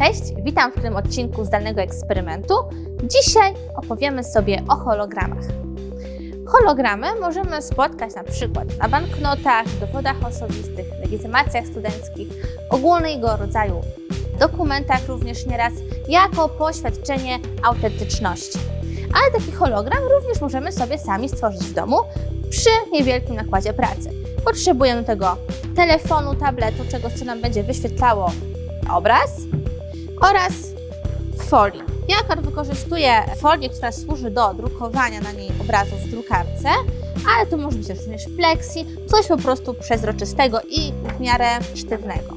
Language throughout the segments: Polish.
Cześć, witam w tym odcinku zdalnego eksperymentu. Dzisiaj opowiemy sobie o hologramach. Hologramy możemy spotkać na przykład na banknotach, dowodach osobistych, legitymacjach studenckich, ogólnego rodzaju dokumentach również nieraz jako poświadczenie autentyczności. Ale taki hologram również możemy sobie sami stworzyć w domu przy niewielkim nakładzie pracy. Potrzebujemy tego telefonu, tabletu, czegoś co nam będzie wyświetlało obraz oraz folii. Ja akurat wykorzystuję folię, która służy do drukowania na niej obrazów w drukarce, ale to może być również plexi, coś po prostu przezroczystego i w miarę sztywnego.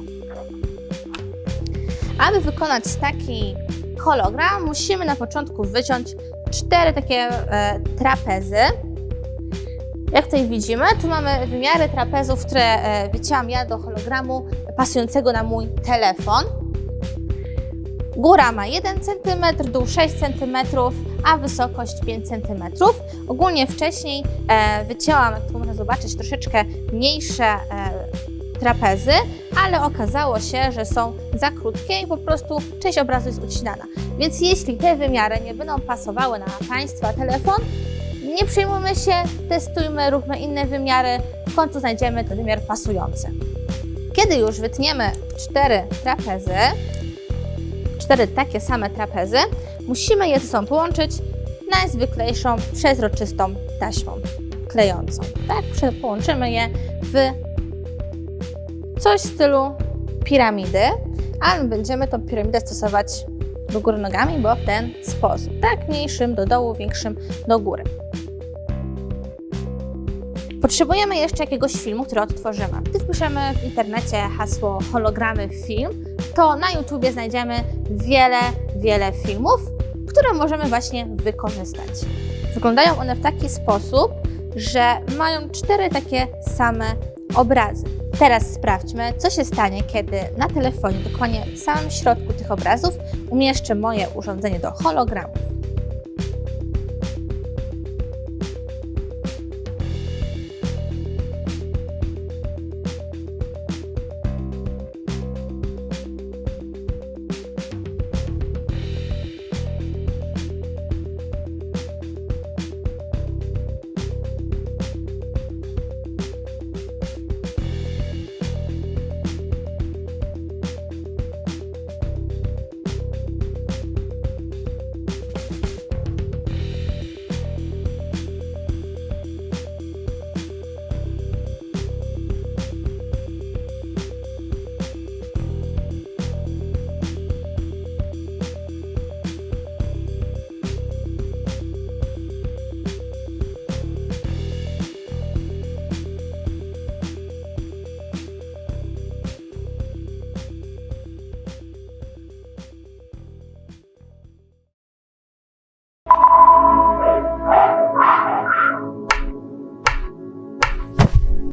Aby wykonać taki hologram, musimy na początku wyciąć cztery takie e, trapezy. Jak tutaj widzimy, tu mamy wymiary trapezów, które e, wycięłam ja do hologramu pasującego na mój telefon. Góra ma 1 cm, dół 6 cm, a wysokość 5 cm. Ogólnie wcześniej e, wycięłam, jak tu można zobaczyć, troszeczkę mniejsze e, trapezy, ale okazało się, że są za krótkie i po prostu część obrazu jest ucinana. Więc jeśli te wymiary nie będą pasowały na Państwa telefon, nie przejmujmy się, testujmy, róbmy inne wymiary, w końcu znajdziemy ten wymiar pasujący. Kiedy już wytniemy cztery trapezy, cztery takie same trapezy, musimy je ze sobą połączyć najzwyklejszą, przezroczystą taśmą klejącą. Tak, połączymy je w coś w stylu piramidy, ale będziemy tą piramidę stosować do góry nogami, bo w ten sposób. Tak, mniejszym do dołu, większym do góry. Potrzebujemy jeszcze jakiegoś filmu, który odtworzymy. Gdy wpiszemy w internecie hasło hologramy film, to na YouTubie znajdziemy wiele, wiele filmów, które możemy właśnie wykorzystać. Wyglądają one w taki sposób, że mają cztery takie same obrazy. Teraz sprawdźmy, co się stanie, kiedy na telefonie, dokładnie w samym środku tych obrazów, umieszczę moje urządzenie do hologramów.